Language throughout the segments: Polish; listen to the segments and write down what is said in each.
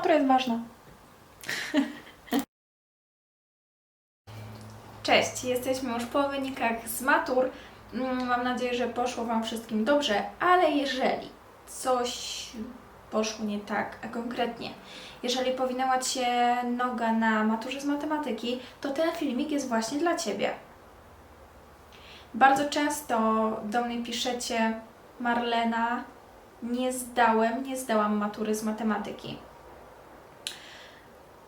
Matura jest ważna. Cześć, jesteśmy już po wynikach z matur. Mm, Mam nadzieję, że poszło Wam wszystkim dobrze, ale jeżeli coś poszło nie tak, a konkretnie, jeżeli powinęła Ci się noga na maturze z matematyki, to ten filmik jest właśnie dla Ciebie. Bardzo często do mnie piszecie, Marlena, nie zdałem, nie zdałam matury z matematyki.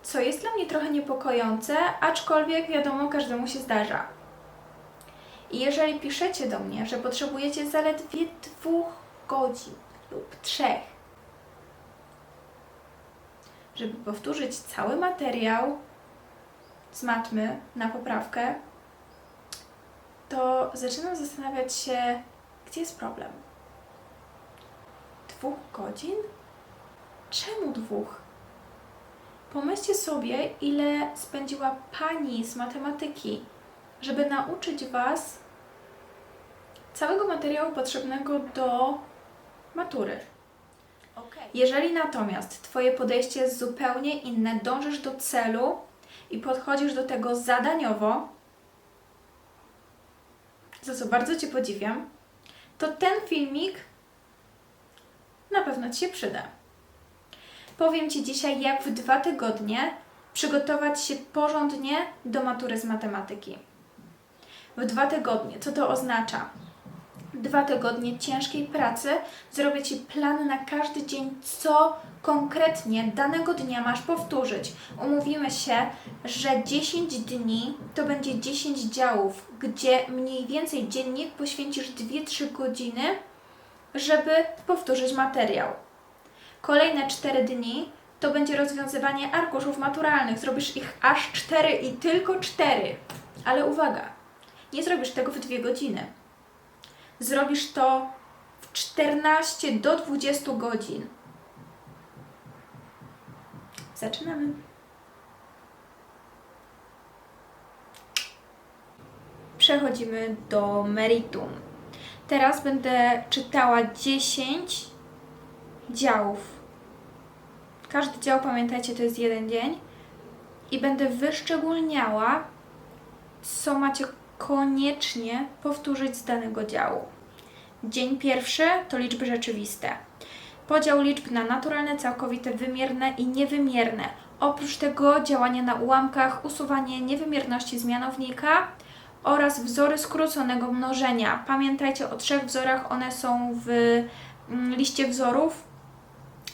Co jest dla mnie trochę niepokojące, aczkolwiek wiadomo, każdemu się zdarza. I jeżeli piszecie do mnie, że potrzebujecie zaledwie dwóch godzin lub trzech, żeby powtórzyć cały materiał z matmy na poprawkę, to zaczynam zastanawiać się, gdzie jest problem. Dwóch godzin? Czemu dwóch? Pomyślcie sobie, ile spędziła Pani z matematyki, żeby nauczyć Was całego materiału potrzebnego do matury. Jeżeli natomiast Twoje podejście jest zupełnie inne, dążysz do celu i podchodzisz do tego zadaniowo, za co bardzo Cię podziwiam, to ten filmik na pewno Ci się przyda. Powiem Ci dzisiaj, jak w dwa tygodnie przygotować się porządnie do matury z matematyki. W dwa tygodnie. Co to oznacza? Dwa tygodnie ciężkiej pracy. Zrobię Ci plan na każdy dzień, co konkretnie danego dnia masz powtórzyć. Umówimy się, że 10 dni to będzie 10 działów, gdzie mniej więcej dziennik poświęcisz 2-3 godziny, żeby powtórzyć materiał. Kolejne 4 dni to będzie rozwiązywanie arkuszów maturalnych. Zrobisz ich aż 4 i tylko 4. Ale uwaga, nie zrobisz tego w 2 godziny. Zrobisz to w 14 do 20 godzin. Zaczynamy. Przechodzimy do meritum. Teraz będę czytała 10 działów. Każdy dział, pamiętajcie, to jest jeden dzień. I będę wyszczególniała, co macie koniecznie powtórzyć z danego działu. Dzień pierwszy to liczby rzeczywiste. Podział liczb na naturalne, całkowite, wymierne i niewymierne. Oprócz tego działanie na ułamkach, usuwanie niewymierności z mianownika oraz wzory skróconego mnożenia. Pamiętajcie o trzech wzorach, one są w mm, liście wzorów.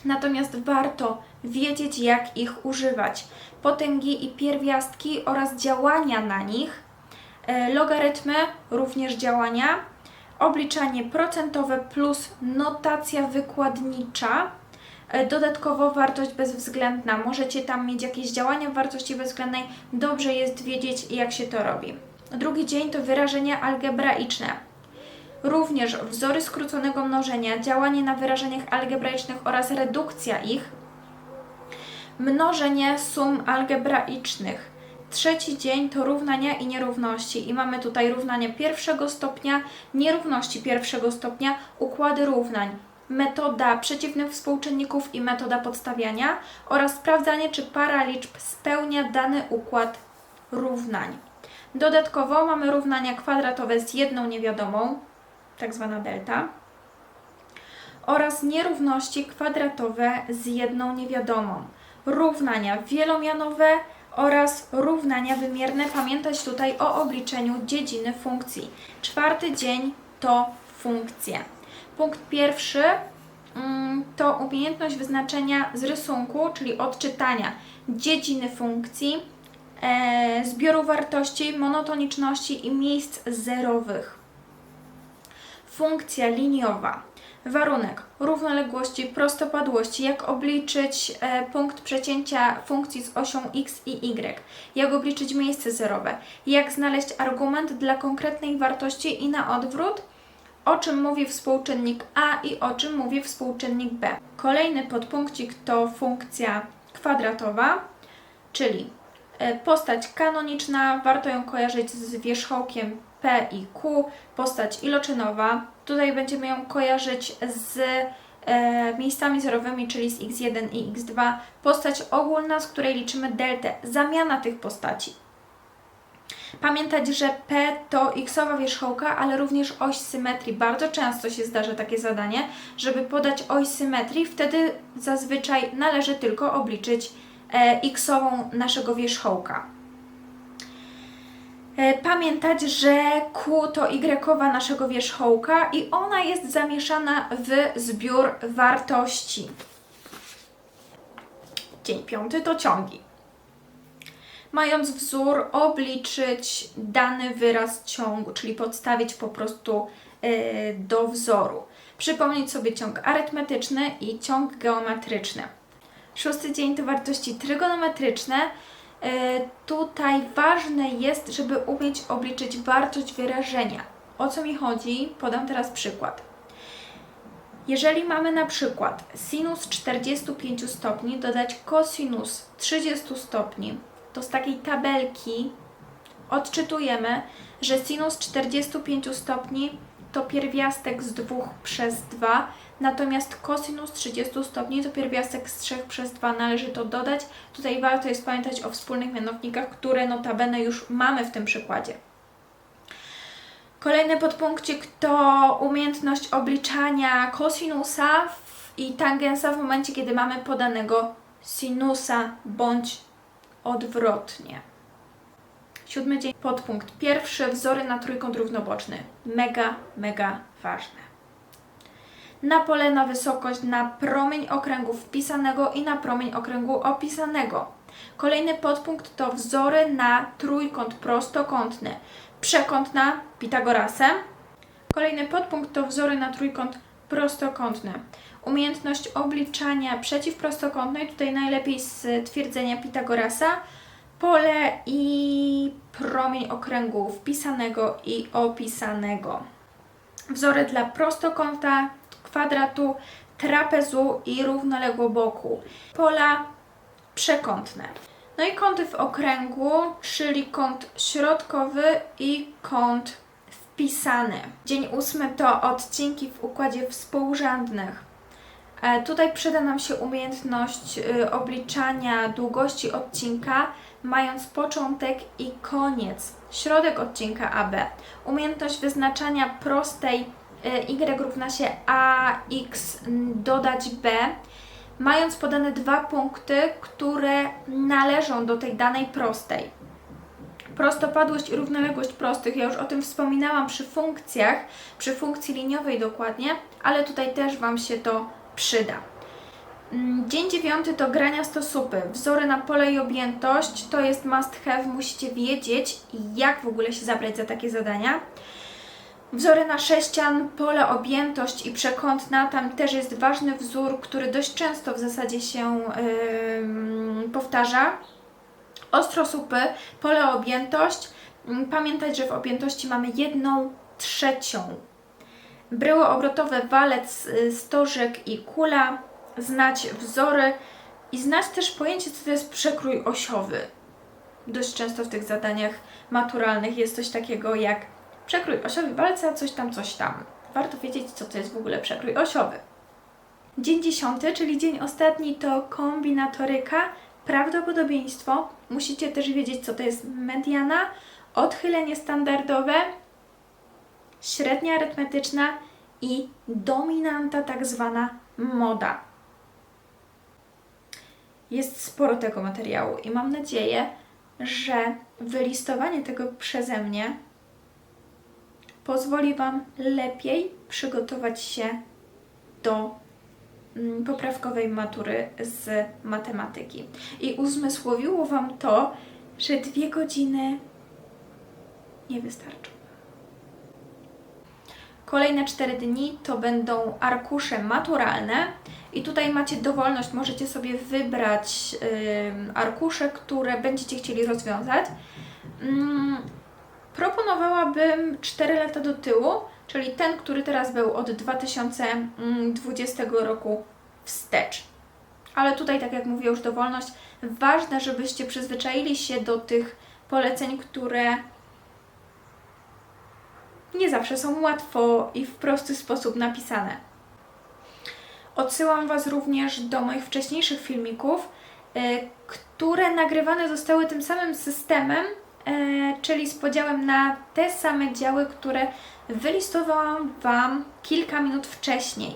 Natomiast warto wiedzieć, jak ich używać. Potęgi i pierwiastki oraz działania na nich. E, Logarytmy, również działania. Obliczanie procentowe plus notacja wykładnicza. E, Dodatkowo wartość bezwzględna. Możecie tam mieć jakieś działania w wartości bezwzględnej. Dobrze jest wiedzieć, jak się to robi. Drugi dzień to wyrażenia algebraiczne. Również wzory skróconego mnożenia, działanie na wyrażeniach algebraicznych oraz redukcja ich. Mnożenie sum algebraicznych. Trzeci dzień to równania i nierówności. I mamy tutaj równania pierwszego stopnia, nierówności pierwszego stopnia, układy równań, metoda przeciwnych współczynników i metoda podstawiania oraz sprawdzanie, czy para liczb spełnia dany układ równań. Dodatkowo mamy równania kwadratowe z jedną niewiadomą, tak zwana delta, oraz nierówności kwadratowe z jedną niewiadomą. Równania wielomianowe oraz równania wymierne. Pamiętać tutaj o obliczeniu dziedziny funkcji. Czwarty dzień to funkcje. Punkt pierwszy mm, to umiejętność wyznaczenia z rysunku, czyli odczytania dziedziny funkcji, e, zbioru wartości, monotoniczności i miejsc zerowych. Funkcja liniowa. Warunek równoległości, prostopadłości, jak obliczyć e, punkt przecięcia funkcji z osią x i y, jak obliczyć miejsce zerowe, jak znaleźć argument dla konkretnej wartości i na odwrót, o czym mówi współczynnik a i o czym mówi współczynnik b. Kolejny podpunkcik to funkcja kwadratowa, czyli e, postać kanoniczna, warto ją kojarzyć z wierzchołkiem P i Q, postać iloczynowa. Tutaj będziemy ją kojarzyć z e, miejscami zerowymi, czyli z x1 i x2, postać ogólna, z której liczymy deltę, zamiana tych postaci. Pamiętać, że P to xowa wierzchołka, ale również oś symetrii. Bardzo często się zdarza takie zadanie, żeby podać oś symetrii, wtedy zazwyczaj należy tylko obliczyć e, xową naszego wierzchołka. E, Pamiętać, że Q to y naszego wierzchołka i ona jest zamieszana w zbiór wartości. Dzień piąty to ciągi. Mając wzór, obliczyć dany wyraz ciągu, czyli podstawić po prostu e, do wzoru. Przypomnieć sobie ciąg arytmetyczny i ciąg geometryczny. Szósty dzień to wartości trygonometryczne. E, Tutaj ważne jest, żeby umieć obliczyć wartość wyrażenia. O co mi chodzi? Podam teraz przykład. Jeżeli mamy na przykład sinus 45 stopni dodać cosinus 30 stopni, to z takiej tabelki odczytujemy, że sinus 45 stopni to pierwiastek z 2 przez 2, natomiast cosinus 30 stopni to pierwiastek z 3 przez 2. Należy to dodać. Tutaj warto jest pamiętać o wspólnych mianownikach, które notabene już mamy w tym przykładzie. Kolejny podpunkcik to umiejętność obliczania kosinusa i tangensa w momencie, kiedy mamy podanego sinusa bądź odwrotnie. Siódmy dzień, podpunkt pierwszy, wzory na trójkąt równoboczny. Mega, mega ważne. Na pole, na wysokość, na promień okręgu wpisanego i na promień okręgu opisanego. Kolejny podpunkt to wzory na trójkąt prostokątny. Przekąt na Pitagorasem. Kolejny podpunkt to wzory na trójkąt prostokątny. Umiejętność obliczania przeciwprostokątnej, tutaj najlepiej z twierdzenia Pitagorasa. Pole i promień okręgu wpisanego i opisanego. Wzory dla prostokąta, kwadratu, trapezu i równoległoboku. Pola przekątne. No i kąty w okręgu, czyli kąt środkowy i kąt wpisany. Dzień ósmy to odcinki w układzie współrzędnych. E, Tutaj przyda nam się umiejętność y, obliczania długości odcinka, mając początek i koniec. Środek odcinka AB. Umiejętność wyznaczania prostej y, y równa się ax dodać b, mając podane dwa punkty, które należą do tej danej prostej. Prostopadłość i równoległość prostych, ja już o tym wspominałam przy funkcjach, przy funkcji liniowej dokładnie, ale tutaj też Wam się to przyda. Mm, Dzień dziewiąty to grania stosupy. Wzory na pole i objętość to jest must have, musicie wiedzieć jak w ogóle się zabrać za takie zadania. Wzory na sześcian, pole, objętość i przekątna, tam też jest ważny wzór, który dość często w zasadzie się ym, powtarza. Ostrosupy, pole, objętość. Ym, Pamiętać, że w objętości mamy jedną trzecią. Bryły obrotowe, walec, y, stożek i kula. Znać wzory i znać też pojęcie, co to jest przekrój osiowy. Dość często w tych zadaniach maturalnych jest coś takiego jak przekrój osiowy walca, coś tam, coś tam. Warto wiedzieć, co to jest w ogóle przekrój osiowy. Dzień dziesiąty, czyli dzień ostatni, to kombinatoryka, prawdopodobieństwo. Musicie też wiedzieć, co to jest mediana, odchylenie standardowe, średnia arytmetyczna i dominanta, tak zwana moda. Jest sporo tego materiału i mam nadzieję, że wylistowanie tego przeze mnie pozwoli Wam lepiej przygotować się do mm, poprawkowej matury z matematyki. I uzmysłowiło Wam to, że dwie godziny nie wystarczą. Kolejne 4 dni to będą arkusze maturalne i tutaj macie dowolność, możecie sobie wybrać arkusze, które będziecie chcieli rozwiązać. Proponowałabym 4 lata do tyłu, czyli ten, który teraz był od 2020 roku wstecz. Ale tutaj, tak jak mówię, już dowolność. Ważne, żebyście przyzwyczaili się do tych poleceń, które nie zawsze są łatwo i w prosty sposób napisane. Odsyłam Was również do moich wcześniejszych filmików, y, które nagrywane zostały tym samym systemem, czyli z podziałem na te same działy, które wylistowałam Wam kilka minut wcześniej.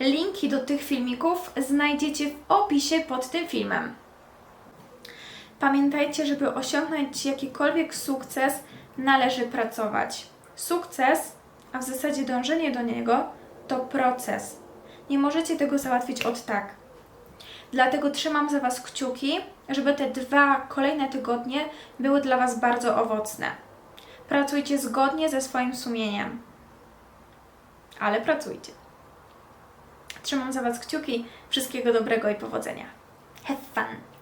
Linki do tych filmików znajdziecie w opisie pod tym filmem. Pamiętajcie, żeby osiągnąć jakikolwiek sukces, należy pracować. Sukces, a w zasadzie dążenie do niego, to proces. Nie możecie tego załatwić od tak. Dlatego trzymam za Was kciuki, żeby te dwa kolejne tygodnie były dla Was bardzo owocne. Pracujcie zgodnie ze swoim sumieniem. Ale pracujcie. Trzymam za Was kciuki. Wszystkiego dobrego i powodzenia. Have fun!